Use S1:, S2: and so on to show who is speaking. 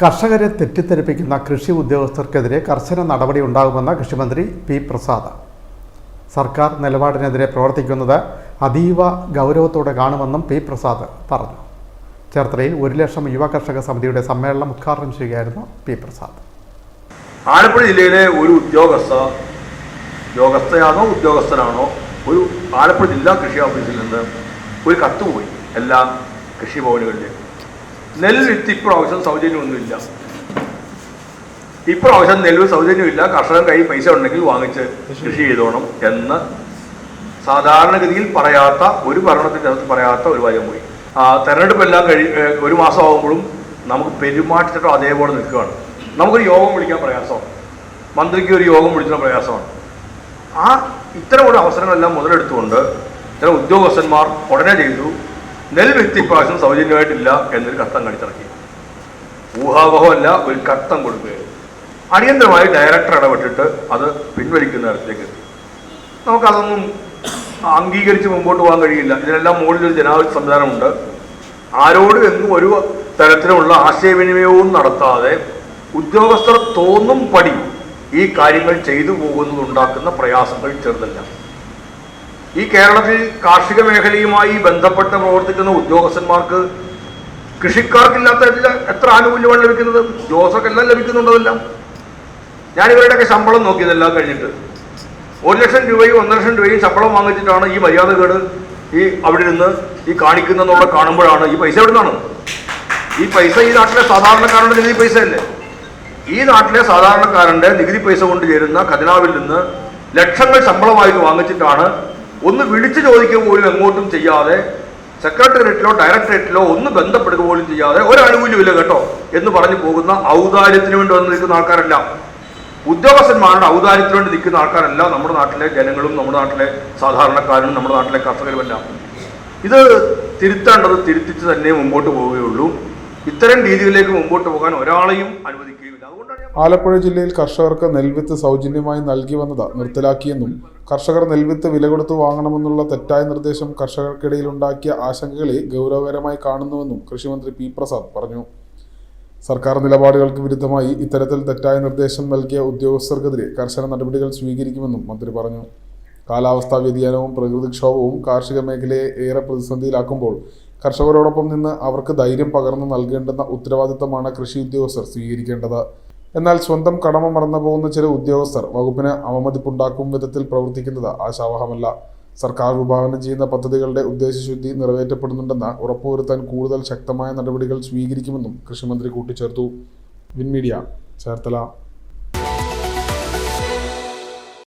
S1: കർഷകരെ തെറ്റിദ്ധരിപ്പിക്കുന്ന കൃഷി ഉദ്യോഗസ്ഥർക്കെതിരെ കർശന നടപടി ഉണ്ടാകുമെന്ന് കൃഷിമന്ത്രി പി പ്രസാദ്. സർക്കാർ നിലപാടിനെതിരെ പ്രവർത്തിക്കുന്നത് അതീവ ഗൗരവത്തോടെ കാണുമെന്നും പി പ്രസാദ് പറഞ്ഞു. ചേർത്തലയിൽ ഒരു ലക്ഷം യുവ കർഷക സമിതിയുടെ സമ്മേളനം ഉദ്ഘാടനം ചെയ്യുകയായിരുന്നു പി പ്രസാദ്.
S2: ആലപ്പുഴ ജില്ലയിലെ ഒരു ഉദ്യോഗസ്ഥ ഉദ്യോഗസ്ഥയാണോ ഉദ്യോഗസ്ഥനാണോ ഒരു ആലപ്പുഴ ജില്ലാ കൃഷി ഓഫീസിൽ നിന്ന് ഒരു കത്ത് പോയി. എല്ലാ കൃഷിഭവനുകളിലും നെല്ല് വിത്ത് ഇപ്രാവശ്യം സൗജന്യമൊന്നുമില്ല. ഇപ്രാവശ്യം നെല്ല് സൗജന്യമില്ല. കർഷകൻ കയ്യിൽ പൈസ ഉണ്ടെങ്കിൽ വാങ്ങിച്ച് കൃഷി ചെയ്തോണം എന്ന് സാധാരണഗതിയിൽ പറയാത്ത ഒരു ഭരണത്തിന്റെ അകത്ത് പറയാത്ത ഒരു കാര്യം പോയി ആ തെരഞ്ഞെടുപ്പ് എല്ലാം കഴി ഒരു മാസം ആകുമ്പോഴും നമുക്ക് പെരുമാറ്റച്ചട്ടം അതേപോലെ നിൽക്കുകയാണ്. നമുക്കൊരു യോഗം വിളിക്കാൻ പ്രയാസമാണ്. മന്ത്രിക്ക് ഒരു യോഗം വിളിക്കുന്ന പ്രയാസമാണ്. ആ ഇത്തരം ഒരു അവസരങ്ങളെല്ലാം മുതലെടുത്തുകൊണ്ട് ഇത്തരം ഉദ്യോഗസ്ഥന്മാർ ഉടനെ ചെയ്തു. നെൽ വ്യക്തി പ്രാവശ്യം സൗജന്യമായിട്ടില്ല എന്നൊരു കത്തം കടിച്ചിറക്കി. ഊഹാവഹമല്ല ഒരു കത്തം കൊടുക്കുകയായിരുന്നു അടിയന്തരമായി ഡയറക്ടർ ഇടപെട്ടിട്ട് അത് പിൻവലിക്കുന്ന തരത്തിലേക്ക് എത്തി. നമുക്കതൊന്നും അംഗീകരിച്ച് മുമ്പോട്ട് പോകാൻ കഴിയില്ല. ഇതിനെല്ലാം ഒരു ജനാധിപത്യ സംവിധാനമുണ്ട്. ആരോടും എന്നും ഒരു തരത്തിലുള്ള ആശയവിനിമയവും നടത്താതെ ഉദ്യോഗസ്ഥർ തോന്നും പടി ഈ കാര്യങ്ങൾ ചെയ്തു പോകുന്നതുണ്ടാക്കുന്ന പ്രയാസങ്ങൾ ചെറുതല്ല. ഈ കേരളത്തിൽ കാർഷിക മേഖലയുമായി ബന്ധപ്പെട്ട് പ്രവർത്തിക്കുന്ന ഉദ്യോഗസ്ഥന്മാർക്ക് കൃഷിക്കാർക്കില്ലാത്ത എല്ലാ- എത്ര ആനുകൂല്യമാണ് ലഭിക്കുന്നത്? ഉദ്യോഗസ്ഥർക്കെല്ലാം ലഭിക്കുന്നുണ്ടതെല്ലാം ഞാൻ ഇവരുടെയൊക്കെ ശമ്പളം നോക്കിയതെല്ലാം കഴിഞ്ഞിട്ട്. ഒരു ലക്ഷം രൂപയും ഒന്നര ലക്ഷം രൂപയും ശമ്പളം വാങ്ങിച്ചിട്ടാണ് ഈ മര്യാദകേട് ഈ അവിടെ നിന്ന് ഈ കാണിക്കുന്നെന്നുള്ള കാണുമ്പോഴാണ് ഈ പൈസ എവിടെ നിന്നാണ്? ഈ പൈസ ഈ നാട്ടിലെ സാധാരണക്കാരുടെ നികുതി പൈസ അല്ലേ ഈ നാട്ടിലെ സാധാരണക്കാരന്റെ നികുതി പൈസ കൊണ്ട് ചേരുന്ന ഖജനാവിൽ നിന്ന് ലക്ഷങ്ങൾ ശമ്പളമായിട്ട് വാങ്ങിച്ചിട്ടാണ് ഒന്ന് വിളിച്ചു ചോദിക്കുക പോലും എങ്ങോട്ടും ചെയ്യാതെ സെക്രട്ടേറിയറ്റിലോ ഡയറക്ടറേറ്റിലോ ഒന്ന് ബന്ധപ്പെടുക പോലും ചെയ്യാതെ ഒരു ആനുകൂല്യമില്ല കേട്ടോ എന്ന് പറഞ്ഞു പോകുന്ന ഔദാര്യത്തിന് വേണ്ടി വന്ന് നിൽക്കുന്ന ആൾക്കാരല്ല. ഉദ്യോഗസ്ഥന്മാരുടെ ഔദാര്യത്തിന് വേണ്ടി നിൽക്കുന്ന ആൾക്കാരല്ല നമ്മുടെ നാട്ടിലെ ജനങ്ങളും നമ്മുടെ നാട്ടിലെ സാധാരണക്കാരനും നമ്മുടെ നാട്ടിലെ കർഷകരുമെല്ലാം. ഇത് തിരുത്തേണ്ടത് തിരുത്തിച്ച് തന്നെ മുമ്പോട്ട് പോവുകയുള്ളൂ. ഇത്തരം രീതികളിലേക്ക് മുമ്പോട്ട് പോകാൻ ഒരാളെയും അനുവദിക്കുകയില്ല.
S3: ആലപ്പുഴ ജില്ലയിൽ കർഷകർക്ക് നെൽവിത്ത് സൗജന്യമായി നൽകി വന്നത് നിർത്തലാക്കിയെന്നും കർഷകർ നെൽവിത്ത് വില കൊടുത്ത് വാങ്ങണമെന്നുള്ള തെറ്റായ നിർദ്ദേശം കർഷകർക്കിടയിൽ ഉണ്ടാക്കിയ ആശങ്കകളെ ഗൗരവകരമായി കാണുന്നുവെന്നും കൃഷിമന്ത്രി പി പ്രസാദ് പറഞ്ഞു. സർക്കാർ നിലപാടുകൾക്ക് വിരുദ്ധമായി ഇത്തരത്തിൽ തെറ്റായ നിർദ്ദേശം നൽകിയ ഉദ്യോഗസ്ഥർക്കെതിരെ കർശന നടപടികൾ സ്വീകരിക്കുമെന്നും മന്ത്രി പറഞ്ഞു. കാലാവസ്ഥാ വ്യതിയാനവും പ്രകൃതിക്ഷോഭവും കാർഷിക മേഖലയെ ഏറെ പ്രതിസന്ധിയിലാക്കുമ്പോൾ കർഷകരോടൊപ്പം നിന്ന് അവർക്ക് ധൈര്യം പകർന്നു നൽകേണ്ടുന്ന ഉത്തരവാദിത്തമാണ് കൃഷി ഉദ്യോഗസ്ഥർ സ്വീകരിക്കേണ്ടത്. എന്നാൽ സ്വന്തം കടമ മറന്നു പോകുന്ന ചില ഉദ്യോഗസ്ഥർ വകുപ്പിന് അവമതിപ്പുണ്ടാക്കും വിധത്തിൽ പ്രവർത്തിക്കുന്നത് ആശാവഹമല്ല. സർക്കാർ വിഭാവനം ചെയ്യുന്ന പദ്ധതികളുടെ ഉദ്ദേശശുദ്ധി നിറവേറ്റപ്പെടുന്നുണ്ടെന്ന് ഉറപ്പുവരുത്താൻ കൂടുതൽ ശക്തമായ നടപടികൾ സ്വീകരിക്കുമെന്നും കൃഷിമന്ത്രി കൂട്ടിച്ചേർത്തു. വിൻമീഡിയ ചേർത്തല.